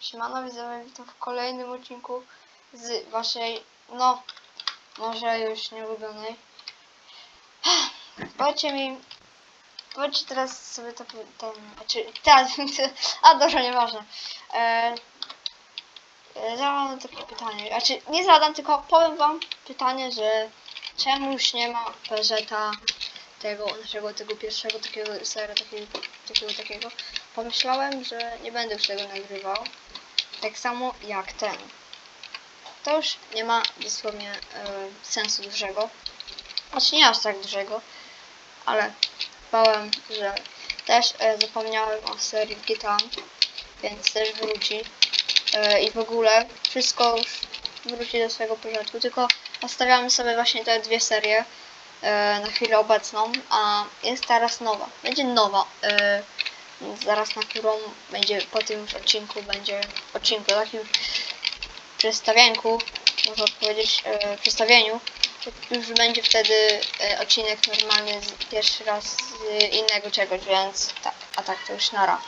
Siemano, widzowie, witam w kolejnym odcinku z waszej, no, może już nieulubionej. Powiedzcie mi, powiedzcie teraz sobie to, ten, znaczy, teraz, a dobrze, nieważne. E, e, zadam takie pytanie, znaczy nie zadam, tylko powiem wam pytanie, że czemu już nie ma Peżeta tego, naszego tego pierwszego takiego sera, takiego, takiego, takiego. Pomyślałem, że nie będę już tego nagrywał. Tak samo jak ten. To już nie ma dosłownie e, sensu dużego. Znaczy nie aż tak dużego, ale bałem, że też e, zapomniałem o serii GTA, więc też wróci. E, I w ogóle wszystko już wróci do swojego porządku, tylko zostawiamy sobie właśnie te dwie serie na chwilę obecną, a jest teraz nowa. Będzie nowa. E, zaraz na którą będzie po tym odcinku będzie odcinku takim przedstawienku, można powiedzieć e, przedstawieniu. Już będzie wtedy e, odcinek normalny pierwszy raz z innego czegoś, więc tak, a tak to już nara.